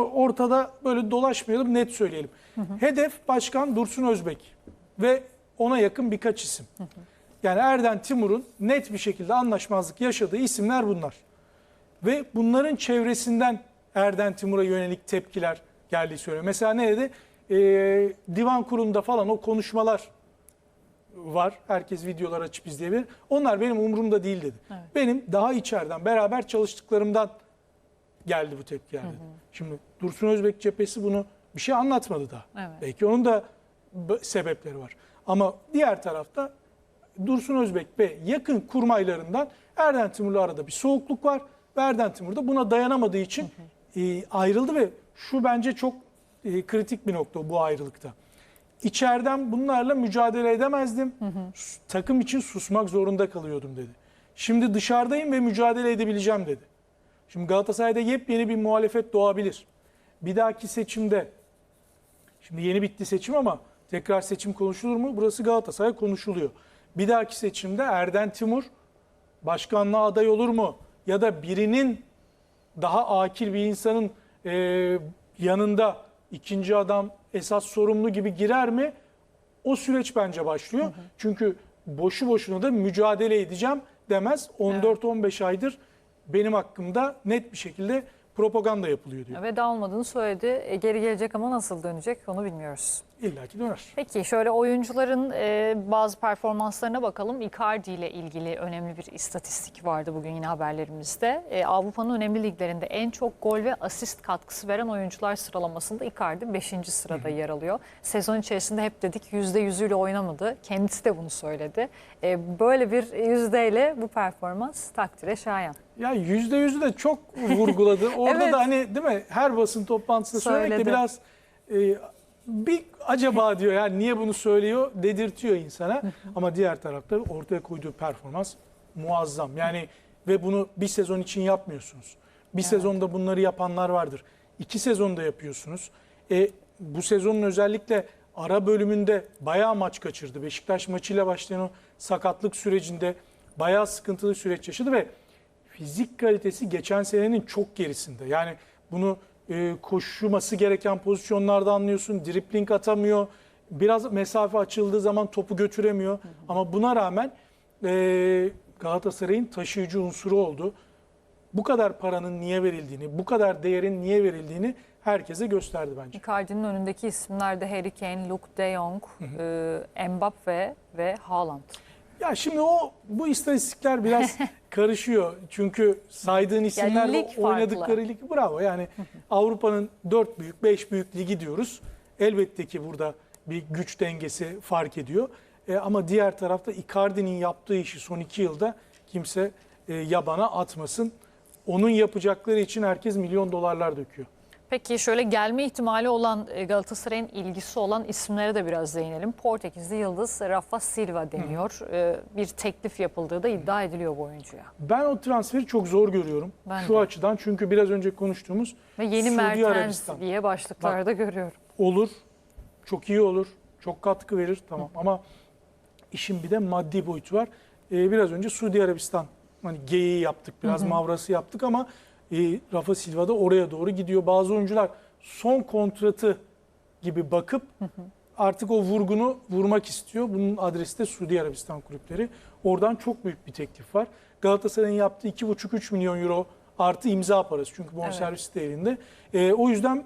ortada böyle dolaşmayalım net söyleyelim. Hedef Başkan Dursun Özbek ve ona yakın birkaç isim. Yani Erden Timur'un net bir şekilde anlaşmazlık yaşadığı isimler bunlar. Ve bunların çevresinden Erden Timur'a yönelik tepkiler geldiği söylüyor. Mesela ne dedi? Ee, divan kurulunda falan o konuşmalar var. Herkes videolar açıp izleyebilir. Onlar benim umurumda değil dedi. Benim daha içeriden beraber çalıştıklarımdan geldi bu tepkiler dedi. Şimdi Dursun Özbek cephesi bunu bir şey anlatmadı daha. Evet. Belki onun da sebepleri var. Ama diğer tarafta Dursun Özbek ve yakın kurmaylarından Erden Timur'la arada bir soğukluk var. Ve Erden Timur da buna dayanamadığı için e, ayrıldı ve şu bence çok e, kritik bir nokta bu ayrılıkta. İçeriden bunlarla mücadele edemezdim. S- Takım için susmak zorunda kalıyordum dedi. Şimdi dışarıdayım ve mücadele edebileceğim dedi. Şimdi Galatasaray'da yepyeni bir muhalefet doğabilir. Bir dahaki seçimde, şimdi yeni bitti seçim ama tekrar seçim konuşulur mu? Burası Galatasaray konuşuluyor. Bir dahaki seçimde Erden Timur başkanlığa aday olur mu? Ya da birinin daha akil bir insanın e, yanında ikinci adam esas sorumlu gibi girer mi? O süreç bence başlıyor. Çünkü boşu boşuna da mücadele edeceğim demez. 14-15 aydır benim hakkımda net bir şekilde propaganda yapılıyor diyor. Veda olmadığını söyledi. E, geri gelecek ama nasıl dönecek onu bilmiyoruz. İlla ki döner. Peki şöyle oyuncuların e, bazı performanslarına bakalım. Icardi ile ilgili önemli bir istatistik vardı bugün yine haberlerimizde. E, Avrupa'nın önemli liglerinde en çok gol ve asist katkısı veren oyuncular sıralamasında Icardi 5. sırada yer alıyor. Sezon içerisinde hep dedik %100'üyle oynamadı. Kendisi de bunu söyledi. E, böyle bir yüzdeyle bu performans takdire şayan. Ya yüzde yüzü de çok vurguladı. Orada Evet. da hani değil mi her basın toplantısında söylemek de biraz e, bir acaba diyor yani niye bunu söylüyor dedirtiyor insana. Ama diğer tarafta ortaya koyduğu performans muazzam. Yani ve bunu bir sezon için yapmıyorsunuz. Bir sezonda bunları yapanlar vardır. İki sezonda yapıyorsunuz. E, bu sezonun özellikle ara bölümünde bayağı maç kaçırdı. Beşiktaş maçıyla başlayan o sakatlık sürecinde bayağı sıkıntılı süreç yaşadı ve fizik kalitesi geçen senenin çok gerisinde. Yani bunu e, koşması gereken pozisyonlarda anlıyorsun. Dripling atamıyor. Biraz mesafe açıldığı zaman topu götüremiyor. Ama buna rağmen e, Galatasaray'ın taşıyıcı unsuru oldu. Bu kadar paranın niye verildiğini, bu kadar değerin niye verildiğini herkese gösterdi bence. Icardi'nin önündeki isimler de Harry Kane, Luke de Jong, e, Mbappe ve Haaland. Ya şimdi o bu istatistikler biraz karışıyor. Çünkü saydığın isimler lig ve farklı. oynadıkları lig bravo. Yani Avrupa'nın 4 büyük, 5 büyük ligi diyoruz. Elbette ki burada bir güç dengesi fark ediyor. E, ama diğer tarafta Icardi'nin yaptığı işi son 2 yılda kimse e, yabana atmasın. Onun yapacakları için herkes milyon dolarlar döküyor. Peki şöyle gelme ihtimali olan e, Galatasaray'ın ilgisi olan isimlere de biraz değinelim. Portekizli yıldız Rafa Silva deniyor. E, Bir teklif yapıldığı da iddia ediliyor bu oyuncuya. Ben o transferi çok zor görüyorum. Ben Şu de. açıdan çünkü biraz önce konuştuğumuz Ve yeni Suudi Mertens Arabistan. diye başlıklarda görüyorum. olur. Çok iyi olur. Çok katkı verir tamam ama işin bir de maddi boyutu var. Ee, biraz önce Suudi Arabistan hani geyiği yaptık biraz mavrası yaptık ama e, Rafa Silva da oraya doğru gidiyor. Bazı oyuncular son kontratı gibi bakıp artık o vurgunu vurmak istiyor. Bunun adresi de Suudi Arabistan kulüpleri. Oradan çok büyük bir teklif var. Galatasaray'ın yaptığı 2,5-3 milyon euro artı imza parası çünkü bonservis değerinde. Ee, o yüzden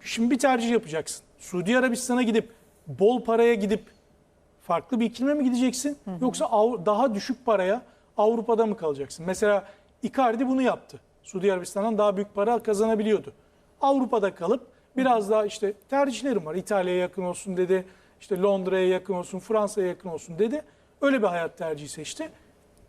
Şimdi bir tercih yapacaksın. Suudi Arabistan'a gidip bol paraya gidip farklı bir iklime mi gideceksin? Yoksa Av- daha düşük paraya Avrupa'da mı kalacaksın? Mesela Icardi bunu yaptı. Suudi Arabistan'dan daha büyük para kazanabiliyordu. Avrupa'da kalıp biraz daha işte tercihlerim var. İtalya'ya yakın olsun dedi. İşte Londra'ya yakın olsun, Fransa'ya yakın olsun dedi. Öyle bir hayat tercihi seçti.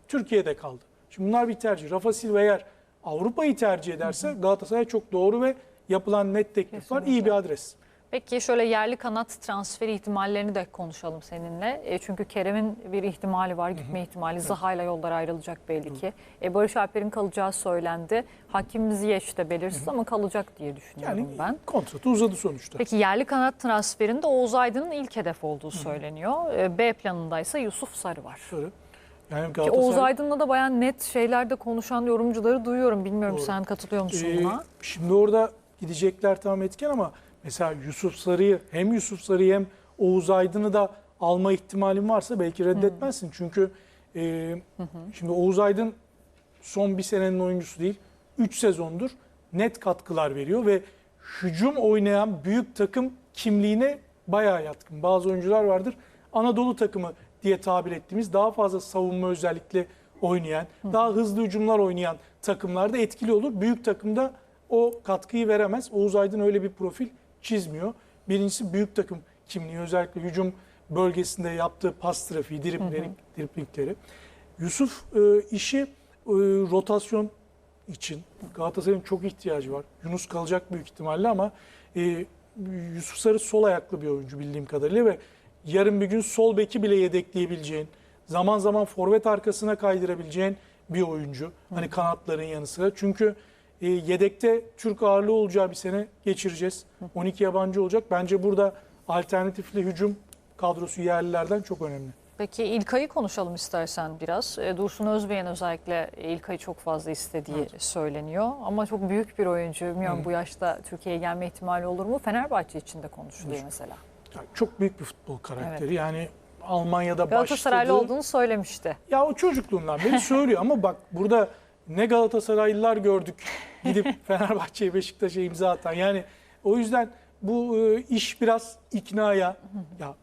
Türkiye'de kaldı. Şimdi bunlar bir tercih. Rafa Silva eğer Avrupa'yı tercih ederse Galatasaray çok doğru ve yapılan net teklif var. İyi bir adres. Peki şöyle yerli kanat transferi ihtimallerini de konuşalım seninle. E, çünkü Kerem'in bir ihtimali var, gitme ihtimali. Zaha'yla yollar ayrılacak belli ki. E, Barış Alper'in kalacağı söylendi. Hakim Ziyech de belirsiz ama kalacak diye düşünüyorum Yani ben. kontratı uzadı sonuçta. Peki yerli kanat transferinde Oğuz Aydın'ın ilk hedef olduğu söyleniyor. E, B planındaysa Yusuf Sarı var. Şöyle. Yani Ki Oğuz Galatasaray Aydın'la da bayağı net şeylerde konuşan yorumcuları duyuyorum. Bilmiyorum Doğru. sen katılıyor musun Ee, buna? şimdi orada gidecekler tam etken ama mesela Yusuf Sarı'yı hem Yusuf Sarı'yı hem Oğuz Aydın'ı da alma ihtimalin varsa belki reddetmezsin. Çünkü e, şimdi Oğuz Aydın son bir senenin oyuncusu değil. 3 sezondur net katkılar veriyor ve hücum oynayan büyük takım kimliğine bayağı yatkın. Bazı oyuncular vardır. Anadolu takımı diye tabir ettiğimiz daha fazla savunma özellikle oynayan, daha hızlı hücumlar oynayan takımlarda etkili olur. Büyük takımda o katkıyı veremez. Oğuz Aydın öyle bir profil çizmiyor. Birincisi büyük takım kimliği özellikle hücum bölgesinde yaptığı pas trafiği, dripling, driplingleri. Yusuf e, işi e, rotasyon için Galatasaray'ın çok ihtiyacı var. Yunus kalacak büyük ihtimalle ama e, Yusuf Sarı sol ayaklı bir oyuncu bildiğim kadarıyla ve yarın bir gün sol beki bile yedekleyebileceğin, zaman zaman forvet arkasına kaydırabileceğin bir oyuncu. Hani kanatların yanı sıra. Çünkü e, yedekte Türk ağırlığı olacağı bir sene geçireceğiz. 12 yabancı olacak. Bence burada alternatifli hücum kadrosu yerlilerden çok önemli. Peki İlkay'ı konuşalım istersen biraz. E, Dursun Özbey'in özellikle İlkay'ı çok fazla istediği söyleniyor. Ama çok büyük bir oyuncu. Bilmiyorum Hı. bu yaşta Türkiye'ye gelme ihtimali olur mu? Fenerbahçe için de konuşuluyor Olur. mesela. Yani çok büyük bir futbol karakteri. Evet. Yani Almanya'da Galatasaraylı başladı. olduğunu söylemişti. Ya o çocukluğundan beri söylüyor ama bak burada ne Galatasaraylılar gördük gidip Fenerbahçe'ye Beşiktaş'a imza atan. Yani o yüzden bu e, iş biraz iknaya ya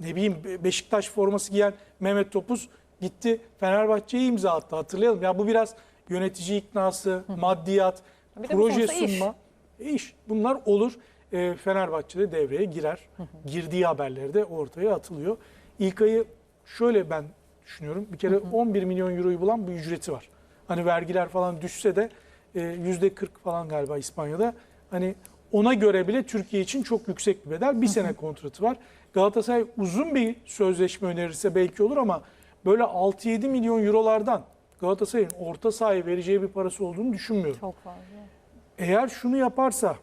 ne bileyim Be- Beşiktaş forması giyen Mehmet Topuz gitti Fenerbahçe'ye imza attı hatırlayalım. Ya bu biraz yönetici iknası, maddiyat, Bir proje sonuçta iş. sunma. E, iş. Bunlar olur. E, Fenerbahçe'de devreye girer. Girdiği haberleri de ortaya atılıyor. İlk ayı şöyle ben düşünüyorum. Bir kere 11 milyon euroyu bulan bir ücreti var. Hani vergiler falan düşse de e, yüzde 40 falan galiba İspanya'da. Hani ona göre bile Türkiye için çok yüksek bir bedel. Bir sene kontratı var. Galatasaray uzun bir sözleşme önerirse belki olur ama böyle 6-7 milyon eurolardan Galatasaray'ın orta sahaya vereceği bir parası olduğunu düşünmüyorum. Çok fazla. Eğer şunu yaparsa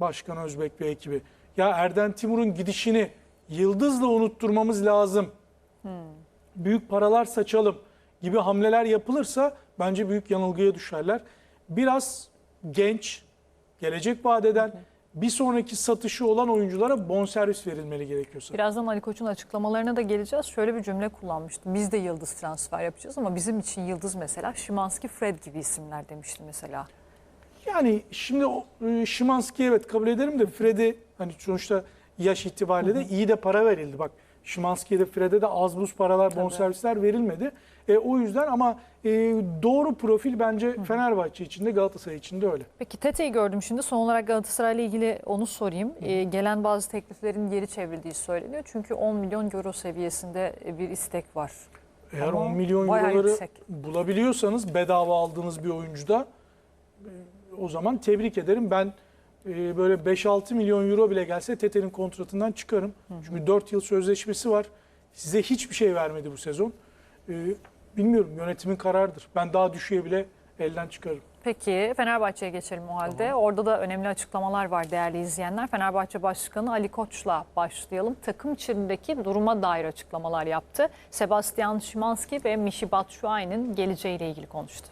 Başkan Özbek ve ekibi ya Erden Timur'un gidişini Yıldız'la unutturmamız lazım. Büyük paralar saçalım gibi hamleler yapılırsa bence büyük yanılgıya düşerler. Biraz genç, gelecek vaat eden bir sonraki satışı olan oyunculara bonservis verilmeli gerekiyorsa. Birazdan Ali Koç'un açıklamalarına da geleceğiz. Şöyle bir cümle kullanmıştı. Biz de yıldız transfer yapacağız ama bizim için yıldız mesela Şimanski, Fred gibi isimler demişti mesela. Yani şimdi o, e, Şimanski evet kabul ederim de Fred'e hani sonuçta yaş itibariyle de iyi de para verildi. Bak Şimanski'ye de Fred'e de az buz paralar, bonservisler verilmedi. E, o yüzden ama e, doğru profil bence Fenerbahçe için de Galatasaray için de öyle. Peki Tete'yi gördüm şimdi. Son olarak Galatasaray'la ilgili onu sorayım. Ee, gelen bazı tekliflerin geri çevrildiği söyleniyor. Çünkü 10 milyon euro seviyesinde bir istek var. Eğer Ama 10 milyon euroları yüksek. bulabiliyorsanız bedava aldığınız bir oyuncuda e, o zaman tebrik ederim. Ben e, böyle 5-6 milyon euro bile gelse Tete'nin kontratından çıkarım. Çünkü 4 yıl sözleşmesi var. Size hiçbir şey vermedi bu sezon. E, Bilmiyorum yönetimin kararıdır. Ben daha düşüğe bile elden çıkarım. Peki Fenerbahçe'ye geçelim o halde. Orada da önemli açıklamalar var değerli izleyenler. Fenerbahçe Başkanı Ali Koç'la başlayalım. Takım içindeki duruma dair açıklamalar yaptı. Sebastian Szymanski ve Michy Batshuayi'nin geleceğiyle ilgili konuştu.